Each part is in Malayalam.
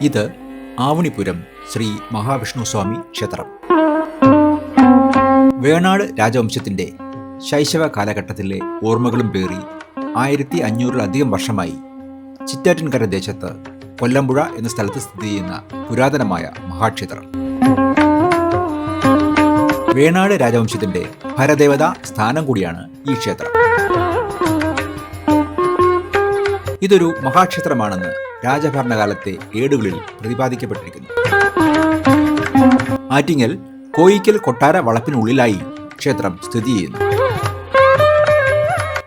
ഇത് ആവണിപുരം ശ്രീ മഹാവിഷ്ണു സ്വാമി ക്ഷേത്രം. വേണാട് രാജവംശത്തിന്റെ ശൈശവ കാലഘട്ടത്തിലെ ഓർമ്മകളും പേറി ആയിരത്തി അഞ്ഞൂറിലധികം വർഷമായി ചിറ്റാറ്റിൻകര ദേശത്ത് കൊല്ലമ്പുഴ എന്ന സ്ഥലത്ത് സ്ഥിതി ചെയ്യുന്ന പുരാതനമായ മഹാക്ഷേത്രം. വേണാട് രാജവംശത്തിന്റെ ഭരദേവത സ്ഥാനം കൂടിയാണ് ഈ ക്ഷേത്രം. ഇതൊരു മഹാക്ഷേത്രമാണെന്ന് രാജഭരണകാലത്തെ ഏടുകളിൽ പ്രതിപാദിക്കപ്പെട്ടിരിക്കുന്നു. ആറ്റിങ്ങൽ കോയിക്കൽ കൊട്ടാര വളപ്പിനുള്ളിലായി ക്ഷേത്രം സ്ഥിതി ചെയ്യുന്നു.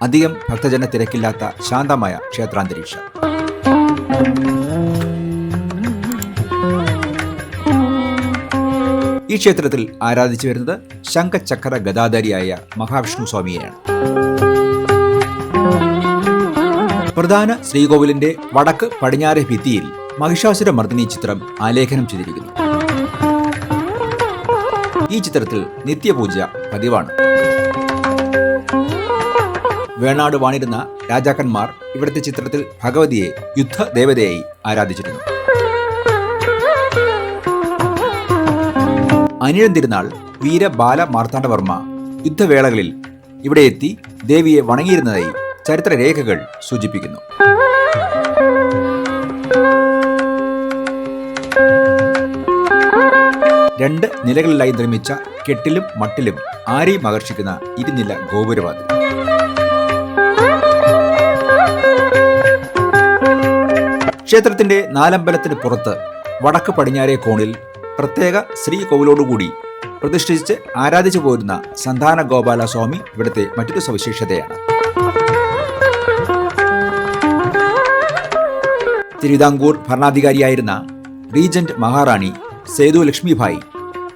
അധികം ഭക്തജന തിരക്കില്ലാത്ത ശാന്തമായ ക്ഷേത്രാന്തരീക്ഷം. ഈ ക്ഷേത്രത്തിൽ ആരാധിച്ചു വരുന്നത് ശംഖചക്ര ഗദാധാരിയായ മഹാവിഷ്ണു സ്വാമിയെയാണ് പ്രധാന ശ്രീകോവിലിന്റെ വടക്ക് പടിഞ്ഞാറെ ഭിത്തിയിൽ മഹിഷാസുര മർദ്ദിനി ചിത്രം ആലേഖനം ചെയ്തിരിക്കുന്നു. ഈ ചിത്രത്തിൽ നിത്യപൂജ പതിവാണ്. വേണാട് വാണിരുന്ന രാജാക്കന്മാർ ഇവിടുത്തെ ചിത്രത്തിൽ ഭഗവതിയെ യുദ്ധദേവതയായി ആരാധിച്ചിരുന്നു. അനിഴം തിരുനാൾ വീരബാല മാർത്താണ്ഡവർമ്മ യുദ്ധവേളകളിൽ ഇവിടെ എത്തി ദേവിയെ വണങ്ങിയിരുന്നതായി ചരിത്രരേഖകൾ സൂചിപ്പിക്കുന്നു. രണ്ട് നിലകളിലായി നിർമ്മിച്ച കെട്ടിലും മട്ടിലും ആരെയും ആകർഷിക്കുന്ന ഇരുനില ഗോപുരവാതിൽ ക്ഷേത്രത്തിന്റെ നാലമ്പലത്തിന് പുറത്ത് വടക്ക് പടിഞ്ഞാറേ കോണിൽ പ്രത്യേക ശ്രീകോവിലോടുകൂടി പ്രതിഷ്ഠിച്ച് ആരാധിച്ചു പോരുന്ന സന്താന ഗോപാല സ്വാമി ഇവിടുത്തെ മറ്റൊരു സവിശേഷതയാണ്. തിരുവിതാംകൂർ ഭരണാധികാരിയായിരുന്ന റീജന്റ് മഹാറാണി സേതു ലക്ഷ്മിഭായ്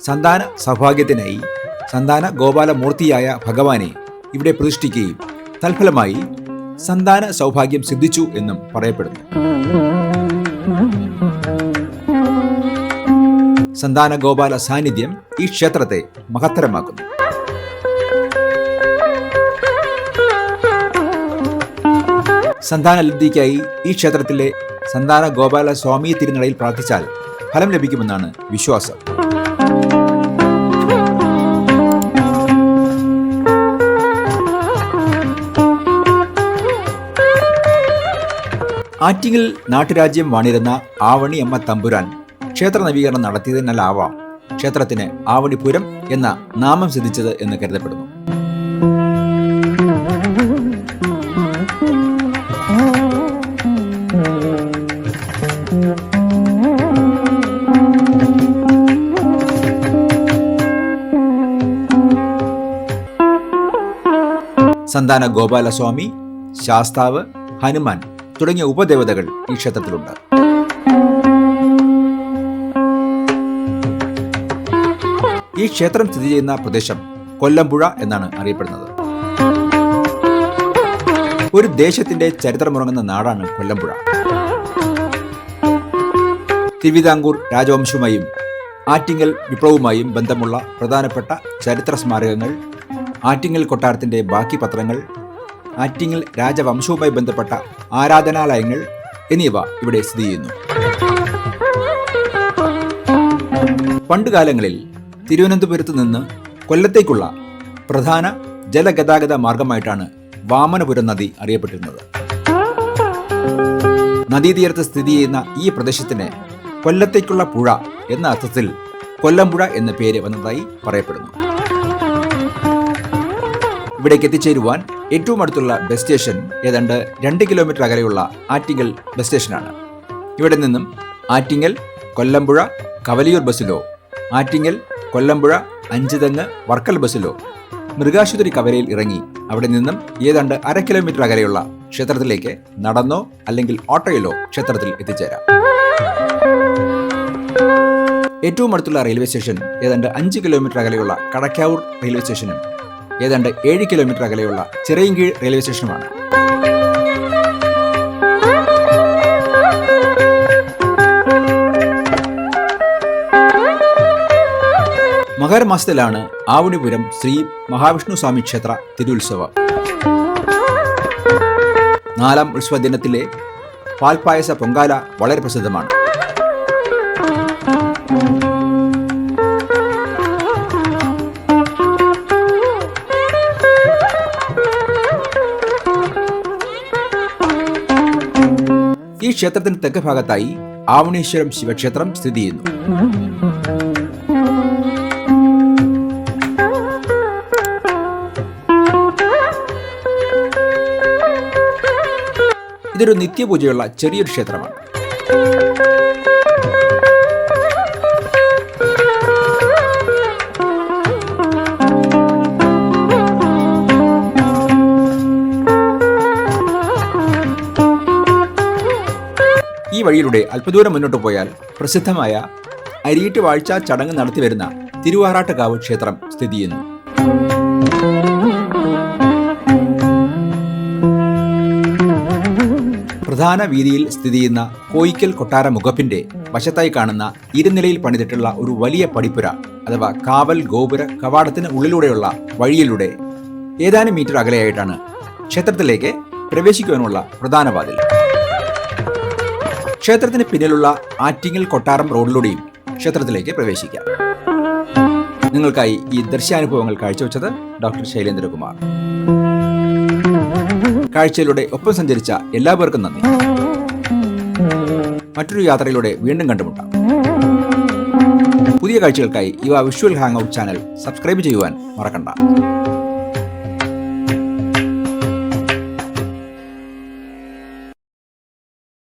സന്താന സൗഭാഗ്യത്തിനായി സന്താന ഗോപാലമൂർത്തിയായ ഭഗവാനെ ഇവിടെ പ്രതിഷ്ഠിക്കുകയും തൽഫലമായി സന്താന സൗഭാഗ്യം സിദ്ധിച്ചു എന്നും പറയപ്പെടുന്നു. സന്താന ഗോപാല സാന്നിധ്യം ഈ ക്ഷേത്രത്തെ മഹത്തരമാക്കുന്നു. സന്താന ലബ്ധിക്കായി ഈ ക്ഷേത്രത്തിലെ സന്താന ഗോപാല സ്വാമി തിരുനടയിൽ പ്രാർത്ഥിച്ചാൽ ഫലം ലഭിക്കുമെന്നാണ് വിശ്വാസം. ആറ്റിങ്ങൽ നാട്ടുരാജ്യം വാണിരുന്ന ആവണി അമ്മ തമ്പുരാൻ ക്ഷേത്ര നവീകരണം നടത്തിയതിനാലാവാം ക്ഷേത്രത്തിന് ആവണിപുരം എന്ന നാമം സിദ്ധിച്ചത് എന്ന് കരുതപ്പെടുന്നു. സന്താന ഗോപാലസ്വാമി ശാസ്താവ് ഹനുമാൻ തുടങ്ങിയ ഉപദേവതകൾ ഈ ക്ഷേത്രത്തിലുണ്ട്. ഈ ക്ഷേത്രം സ്ഥിതി ചെയ്യുന്ന പ്രദേശം കൊല്ലമ്പുഴ എന്നാണ് അറിയപ്പെടുന്നത്. ഒരു ദേശത്തിന്റെ ചരിത്രമുറങ്ങുന്ന നാടാണ് കൊല്ലമ്പുഴ തിരുവിതാംകൂർ രാജവംശവുമായും ആറ്റിങ്ങൽ വിപ്ലവവുമായും ബന്ധമുള്ള പ്രധാനപ്പെട്ട ചരിത്ര സ്മാരകങ്ങൾ ആറ്റിങ്ങൽ കൊട്ടാരത്തിന്റെ ബാക്കി പത്രങ്ങൾ ആറ്റിങ്ങൽ രാജവംശവുമായി ബന്ധപ്പെട്ട ആരാധനാലയങ്ങൾ എന്നിവ ഇവിടെ സ്ഥിതി ചെയ്യുന്നു. പണ്ടുകാലങ്ങളിൽ തിരുവനന്തപുരത്ത് നിന്ന് കൊല്ലത്തേക്കുള്ള പ്രധാന ജലഗതാഗത മാർഗമായിട്ടാണ് വാമനപുരം നദി അറിയപ്പെട്ടിരുന്നത്. നദീതീരത്ത് സ്ഥിതി ചെയ്യുന്ന ഈ പ്രദേശത്തിന് കൊല്ലത്തേക്കുള്ള പുഴ എന്ന അർത്ഥത്തിൽ കൊല്ലംപുഴ എന്ന പേര് വന്നതായി പറയപ്പെടുന്നു. ഇവിടേക്ക് എത്തിച്ചേരുവാൻ ഏറ്റവും അടുത്തുള്ള ബസ് സ്റ്റേഷൻ ഏതാണ്ട് രണ്ട് കിലോമീറ്റർ അകലെയുള്ള ആറ്റിങ്ങൽ ബസ് സ്റ്റേഷനാണ്. ഇവിടെ നിന്നും ആറ്റിങ്ങൽ കൊല്ലമ്പുഴ കവലിയൂർ ബസ്സിലോ ആറ്റിങ്ങൽ കൊല്ലമ്പുഴ അഞ്ചുതെങ്ങ് വർക്കൽ ബസ്സിലോ മൃഗാശുപത്രി കവലയിൽ ഇറങ്ങി അവിടെ നിന്നും ഏതാണ്ട് അര കിലോമീറ്റർ അകലെയുള്ള ക്ഷേത്രത്തിലേക്ക് നടന്നോ അല്ലെങ്കിൽ ഓട്ടോയിലോ ക്ഷേത്രത്തിൽ എത്തിച്ചേരാം. ഏറ്റവും അടുത്തുള്ള റെയിൽവേ സ്റ്റേഷൻ ഏതാണ്ട് അഞ്ച് കിലോമീറ്റർ അകലെയുള്ള കടക്കാവൂർ റെയിൽവേ സ്റ്റേഷനും ഏതാണ്ട് ഏഴ് കിലോമീറ്റർ അകലെയുള്ള ചിറയൻകീഴ് റെയിൽവേ സ്റ്റേഷനുമാണ് മകരമാസത്തിലാണ് ആവണിപുരം ശ്രീ മഹാവിഷ്ണു സ്വാമി ക്ഷേത്ര തിരുത്സവം. നാലാം ഉത്സവ ദിനത്തിലെ പാൽപ്പായസ പൊങ്കാല വളരെ പ്രസിദ്ധമാണ്. ക്ഷേത്രത്തിന് തെക്ക് ഭാഗത്തായി ആവണീശ്വരം ശിവക്ഷേത്രം സ്ഥിതി ചെയ്യുന്നു. ഇതൊരു നിത്യപൂജയുള്ള ചെറിയൊരു ക്ഷേത്രമാണ്. വഴിയിലൂടെ അല്പദൂരം മുന്നോട്ട് പോയാൽ പ്രസിദ്ധമായ അരിയിട്ട് വാഴ്ച ചടങ്ങ് നടത്തിവരുന്ന തിരുവാറാട്ടുകാവ് ക്ഷേത്രം സ്ഥിതി ചെയ്യുന്നു. പ്രധാന വീതിയിൽ സ്ഥിതി ചെയ്യുന്ന കോയിക്കൽ കൊട്ടാര മുഖപ്പിന്റെ വശത്തായി കാണുന്ന ഇരുനിലയിൽ പണിതിട്ടുള്ള ഒരു വലിയ പടിപ്പുര അഥവാ കാവൽ ഗോപുര കവാടത്തിന് ഉള്ളിലൂടെയുള്ള വഴിയിലൂടെ ഏതാനും മീറ്റർ അകലെയായിട്ടാണ് ക്ഷേത്രത്തിലേക്ക് പ്രവേശിക്കുവാനുള്ള പ്രധാന വാതിൽ. ക്ഷേത്രത്തിന് പിന്നിലുള്ള ആറ്റിങ്ങൽ കൊട്ടാരം റോഡിലൂടെയും ക്ഷേത്രത്തിലേക്ക് പ്രവേശിക്കാം. നിങ്ങൾക്കായി ഈ ദൃശ്യാനുഭവങ്ങൾ കാഴ്ചവെച്ചത് ഡോക്ടർ ശൈലേന്ദ്രകുമാർ. കാഴ്ചയിലൂടെ ഒപ്പം സഞ്ചരിച്ച എല്ലാവർക്കും നന്ദി. മറ്റൊരു യാത്രയിലൂടെ വീണ്ടും കണ്ടുമുട്ടാം. പുതിയ കാഴ്ചകൾക്കായി ഇവ visual hang out channel subscribe ചെയ്യുവാൻ മറക്കണ്ട.